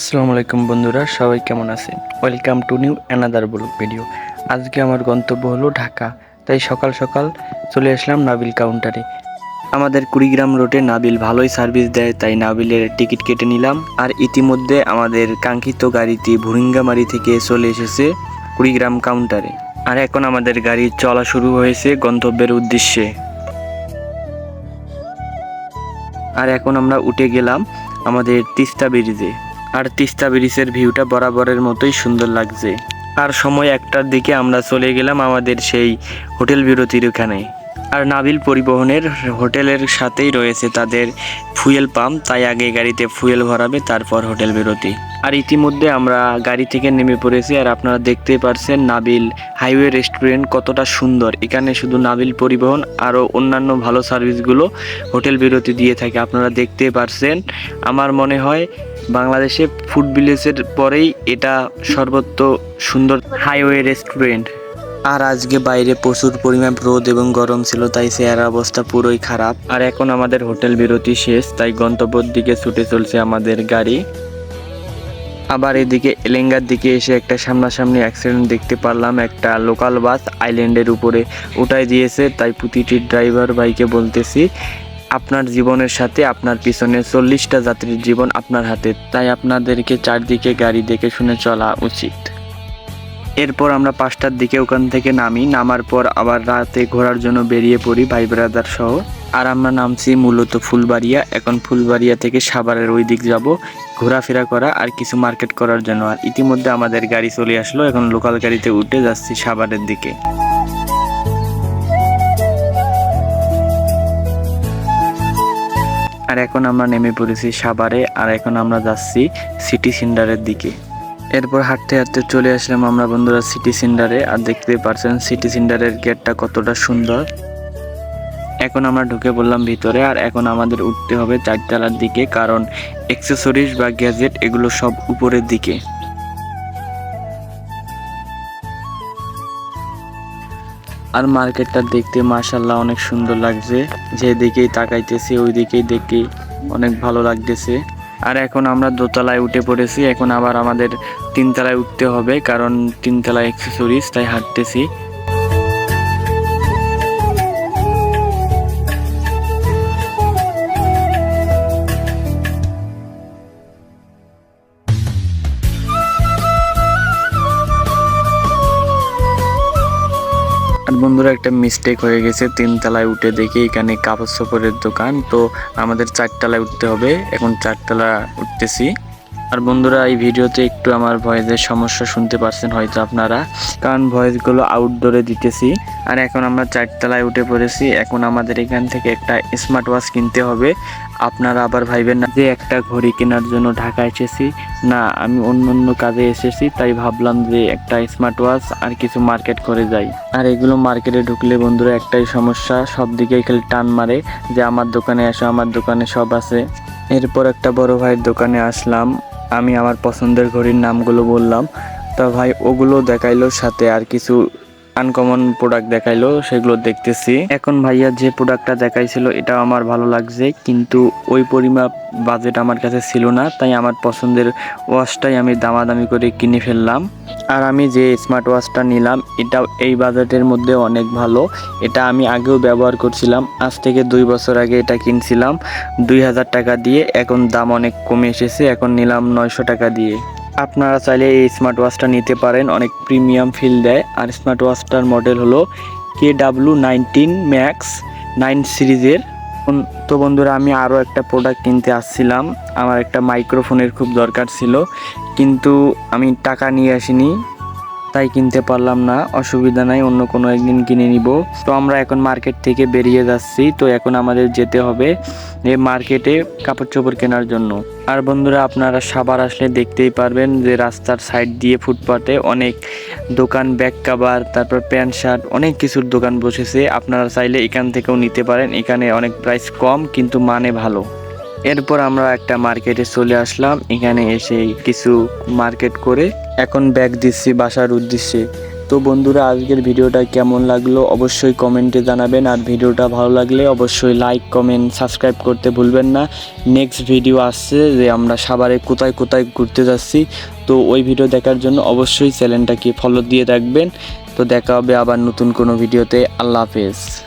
আসসালামু আলাইকুম বন্ধুরা, সবাই কেমন আছেন? Welcome to new another blog video আজকে আমার গন্তব্য হলো ঢাকা, তাই সকাল সকাল চলে আসলাম নাবিল কাউন্টারে আমাদের কুড়িগ্রাম রোডে নাবিল ভালোই সার্ভিস দেয়, তাই নাবিলের টিকিট কেটে নিলাম। আর ইতিমধ্যে আমাদের কাঙ্ক্ষিত গাড়িটি ভুরিঙ্গামারি থেকে চলে এসেছে কুড়িগ্রাম কাউন্টারে আর এখন আমাদের গাড়ি চলা শুরু হয়েছে গন্তব্যের উদ্দেশ্যে। আর এখন আমরা উঠে গেলাম আমাদের তিস্তা ব্রিজে। আর তিস্তা ব্রিজের ভিউটা বরাবরের মতোই সুন্দর লাগছে। আর সময় একটার দিকে আমরা চলে গেলাম আমাদের সেই হোটেল বিরতির ওখানে। আর নাবিল পরিবহনের হোটেলের সাথেই রয়েছে তাদের ফুয়েল পাম্প। তাই আগে গাড়িতে ফুয়েল ভরাবে, তারপর হোটেল বিরতি। আর ইতিমধ্যে আমরা গাড়ি থেকে নেমে পড়েছি, আর আপনারা দেখতেই পারছেন নাবিল হাইওয়ে রেস্টুরেন্ট কতটা সুন্দর। এখানে শুধু নাবিল পরিবহন, আরও অন্যান্য ভালো সার্ভিসগুলো হোটেল বিরতি দিয়ে থাকে। আপনারা দেখতে পারছেন, আমার মনে হয় বাংলাদেশে ফুড ভিলেজের পরেই এটা সর্বত্র সুন্দর হাইওয়ে রেস্টুরেন্ট। আর আজকে বাইরে প্রচুর পরিমাণ রোদ এবং গরম ছিল, তাই চেয়ার অবস্থা পুরোই খারাপ। আর এখন আমাদের হোটেল বিরতি শেষ, তাই গন্তব্যের দিকে ছুটে চলছে আমাদের গাড়ি। আবার এদিকে এলেঙ্গার দিকে এসে একটা সামনাসামনি অ্যাক্সিডেন্ট দেখতে পারলাম, একটা লোকাল বাস আইল্যান্ডের উপরে উঠাই দিয়েছে, তাই প্রতিটি ড্রাইভার ভাইকে বলতেছি, আপনার জীবনের সাথে আপনার পিছনে চল্লিশটা যাত্রীর জীবন আপনার হাতে, তাই আপনাদেরকে চারদিকে গাড়ি দেখে শুনে চলা উচিত। এরপর আমরা পাঁচটার দিকে ওখান থেকে নামি। নামার পর আবার রাতে ঘোরার জন্য বেরিয়ে পড়ি ভাই ব্রাদার সহ। আর আমরা নামছি মূলত ফুলবাড়িয়া। এখন ফুলবাড়িয়া থেকে সাভারের ওই দিক যাব। ঘোরাফেরা করা আর কিছু মার্কেট করার জন্য। আর ইতিমধ্যে আমাদের গাড়ি চলে আসলো। এখন লোকাল গাড়িতে উঠে যাচ্ছি সাভারের দিকে। আর এখন আমরা নেমে পড়েছি সাভারে। আর এখন আমরা যাচ্ছি সিটি সেন্টারের দিকে। এরপর হাঁটতে হাঁটতে চলে আসলাম আমরা বন্ধুরা সিটি সেন্টারে। আর দেখতে পারছেন, সিটি সেন্টারের গেটটা কতটা সুন্দর। এখন আমরা ঢুকে পড়লাম ভিতরে আর এখন আমাদের উঠতে হবে চারতলার দিকে, কারণ অ্যাক্সেসরিজ বা গ্যাজেট এগুলো সব উপরের দিকে। আর মার্কেটটা দেখতে মাশাল্লাহ অনেক সুন্দর লাগছে। যেদিকেই তাকাইতেছে ওই দিকেই দেখে অনেক ভালো লাগতেছে। আর এখন আমরা দোতলায় উঠে পড়েছি। এখন আবার আমাদের তিনতলায় উঠতে হবে, কারণ তিনতলায় অ্যাক্সেসরিজ তাই হাঁটতেছি। বন্ধুরা, একটা মিস্টেক হয়ে গেছে। তিনতলায় উঠে দেখি এখানে কাপড় সাপড়ের দোকান। তো আমাদের চারতলায় উঠতে হবে। এখন চারতলা উঠতেছি। আর বন্ধুরা, এই ভিডিওতে একটু আমার ভয়েসের সমস্যা শুনতে পারছেন হয়তো আপনারা। কারণ ভয়েসগুলো আউটডোরে দিতেছি। আর এখন আমরা চারতলায় উঠে পড়েছি। এখন আমাদের এখান থেকে একটা স্মার্ট ওয়াচ কিনতে হবে। আপনারা আবার ভাইবেন না যে একটা ঘড়ি কেনার জন্য ঢাকা এসেছি। না, আমি অন্য অন্য কাজে এসেছি, তাই ভাবলাম যে একটা স্মার্ট ওয়াচ আর কিছু মার্কেট করে যাই। আর এগুলো মার্কেটে ঢুকলে বন্ধুরা একটাই সমস্যা, সব দিকেই খালি টান মারে যে আমার দোকানে আসো আমার দোকানে সব আছে। এরপর একটা বড় ভাইয়ের দোকানে আসলাম, আমি আমার পছন্দের ঘড়ির নামগুলো বললাম। তা ভাই, ওগুলো দেখাইলো সাথে আর কিছু আনকমন প্রোডাক্ট দেখাইলো, সেগুলো দেখতেছি। এখন ভাইয়া যে প্রোডাক্টটা দেখাইছিল এটা আমার ভালো লাগছে, কিন্তু ওই পরিমাপ বাজেট আমার কাছে ছিল না, তাই আমার পছন্দের ওয়াচটাই আমি দামাদামি করে কিনে ফেললাম। আর আমি যে স্মার্ট ওয়াচটা নিলাম এটা এই বাজেটের মধ্যে অনেক ভালো। এটা আমি আগেও ব্যবহার করছিলাম, আজ থেকে দুই বছর আগে এটা কিনছিলাম। দুই হাজার টাকা দিয়ে, এখন দাম অনেক কমে এসেছে, এখন নিলাম নয়শো টাকা দিয়ে। আপনারা চাইলে এই স্মার্ট ওয়াচটা নিতে পারেন, অনেক প্রিমিয়াম ফিল দেয়। আর স্মার্ট ওয়াচটার মডেল হলো K W nineteen max nine সিরিজের। তো বন্ধুরা, আমি আরও একটা প্রোডাক্ট কিনতে আসছিলাম। আমার একটা মাইক্রোফোনের খুব দরকার ছিল। কিন্তু আমি টাকা নিয়ে আসিনি। তাই কিনতে পারলাম না, অসুবিধা নাই, অন্য কোনো একদিন কিনে নিব। তো আমরা এখন মার্কেট থেকে বেরিয়ে যাচ্ছি, তো এখন আমাদের যেতে হবে এই মার্কেটে কাপড় চোপড় কেনার জন্য। আর বন্ধুরা, আপনারা সাবার আসলে দেখতেই পারবেন যে রাস্তার সাইড দিয়ে ফুটপাতে অনেক দোকান, ব্যাগ কাভার, তারপর প্যান্ট শার্ট, অনেক কিছুর দোকান বসেছে। আপনারা চাইলে এখান থেকেও নিতে পারেন, এখানে অনেক প্রাইস কম, কিন্তু মানে ভালো। এরপর আমরা একটা মার্কেটে চলে আসলাম। এখানে এসে কিছু মার্কেট করে এখন ব্যাগ দিচ্ছি, বাসার উদ্দেশ্যে। তো বন্ধুরা, আজকের ভিডিওটা কেমন লাগল অবশ্যই কমেন্টে জানাবেন। আর ভিডিওটা ভালো লাগলে অবশ্যই লাইক, কমেন্ট, সাবস্ক্রাইব করতে ভুলবেন না। নেক্সট ভিডিও আসছে যে আমরা সাবারে কোথায় কোথায় ঘুরতে যাচ্ছি। তো ওই ভিডিও দেখার জন্য অবশ্যই চ্যানেলটাকে ফলো দিয়ে রাখবেন। তো দেখা হবে আবার নতুন কোনো ভিডিওতে। আল্লাহ হাফেজ।